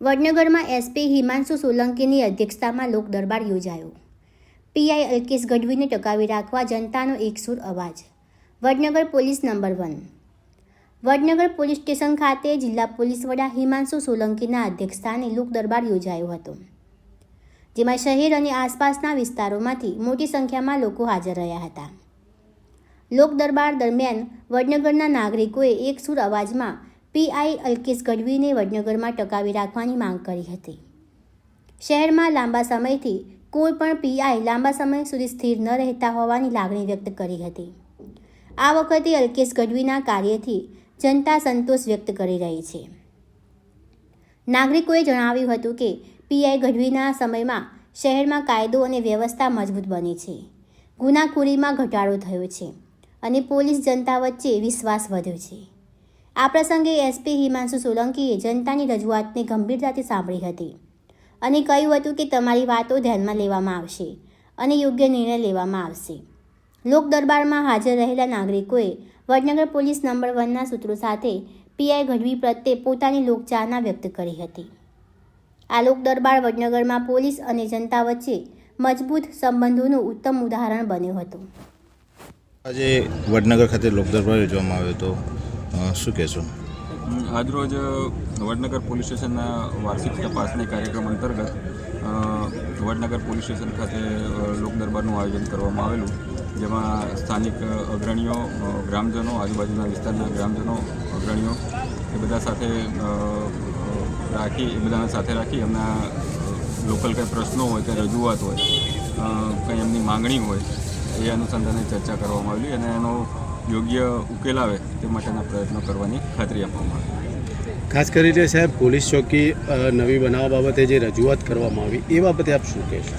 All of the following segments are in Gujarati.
વડનગરમાં એસપી હિમાંશુ સોલંકીની અધ્યક્ષતામાં લોક દરબાર યોજાયો. પીઆઈ અલ્કેશ ગઢવીને ટકાવી રાખવા જનતાનો એકસૂર અવાજ. Vadnagar police number one. Vadnagar police station ખાતે જિલ્લા પોલીસ વડા હિમાંશુ સોલંકીના અધ્યક્ષસ્થાને લોક દરબાર યોજાયો હતો. જેમાં શહેર અને આસપાસના વિસ્તારોમાંથી મોટી સંખ્યામાં લોકો હાજર રહ્યા હતા. લોક દરબાર દરમિયાન વડનગરના નાગરિકોએ એક સુર અવાજમાં પીઆઈ અલ્કેશ ગઢવીને વડનગરમાં ટકાવી રાખવાની માંગ કરી હતી. શહેરમાં લાંબા સમયથી કોઈ પણ પીઆઈ લાંબા સમય સુધી સ્થિર ન રહેતા હોવાની લાગણી વ્યક્ત કરી હતી. આ વખતે અલ્કેશ ગઢવીના કાર્યથી જનતા સંતોષ વ્યક્ત કરી રહી છે. નાગરિકોએ જણાવ્યું હતું કે, પીઆઈ ગઢવીના સમયમાં શહેરમાં કાયદો અને વ્યવસ્થા મજબૂત બની છે. ગુનાખોરીમાં ઘટાડો થયો છે અને પોલીસ જનતા વચ્ચે વિશ્વાસ વધ્યો છે. આ પ્રસંગે એસપી હિમાંશુ સોલંકીએ જનતાની રજૂઆતને ગંભીરતાથી સાંભળી હતી અને કહ્યું હતું કે તમારી વાતો ધ્યાનમાં લેવામાં આવશે અને યોગ્ય નિર્ણય લેવામાં આવશે. લોક દરબારમાં હાજર રહેલા નાગરિકોએ વડનગર પોલીસ નંબર વનના સૂત્રો સાથે પીઆઈ ગઢવી પ્રત્યે પોતાની લોકચાહના વ્યક્ત કરી હતી. આ લોક દરબાર વડનગરમાં પોલીસ અને જનતા વચ્ચે મજબૂત સંબંધોનું ઉત્તમ ઉદાહરણ બન્યું હતું. આજે વડનગર ખાતે લોકદરબાર યોજવામાં આવ્યો હતો. શું કહેશો? આજરોજ વડનગર પોલીસ સ્ટેશનના વાર્ષિક તપાસની કાર્યક્રમ અંતર્ગત વડનગર પોલીસ સ્ટેશન ખાતે લોકદરબારનું લોક દરબારનું આયોજન કરવામાં આવેલું, જેમાં સ્થાનિક અગ્રણીઓ ગ્રામજનો, આજુબાજુના વિસ્તારના ગ્રામજનો, અગ્રણીઓ, એ બધા સાથે રાખી, એ બધાને સાથે રાખી એમના લોકલ કંઈ પ્રશ્નો હોય કે રજૂઆત હોય કંઈ એમની માંગણી હોય એ અનુસંધાને ચર્ચા કરવામાં આવેલી અને એનો યોગ્ય ઉકેલ આવે તે માટેના પ્રયત્નો કરવાની ખાતરી આપવામાં આવી. ખાસ કરીને સાહેબ પોલીસ ચોકી નવી બનાવવા બાબતે જે રજૂઆત કરવામાં આવી એ બાબતે આપ શું કહેશો?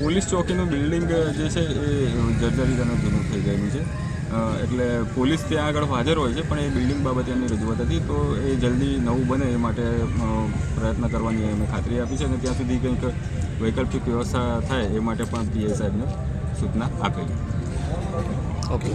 પોલીસ ચોકીનું બિલ્ડિંગ જે છે એ જર્જરિત અને જૂનું થઈ ગયેલું છે. એટલે પોલીસ ત્યાં આગળ હાજર હોય છે, પણ એ બિલ્ડિંગ બાબતે એમની રજૂઆત હતી, તો એ જલ્દી નવું બને એ માટે પ્રયત્ન કરવાની અમે ખાતરી આપી છે, અને ત્યાં સુધી કંઈક વૈકલ્પિક વ્યવસ્થા થાય એ માટે પણ પીએ સાહેબને સૂચના આપેલી. ઓકે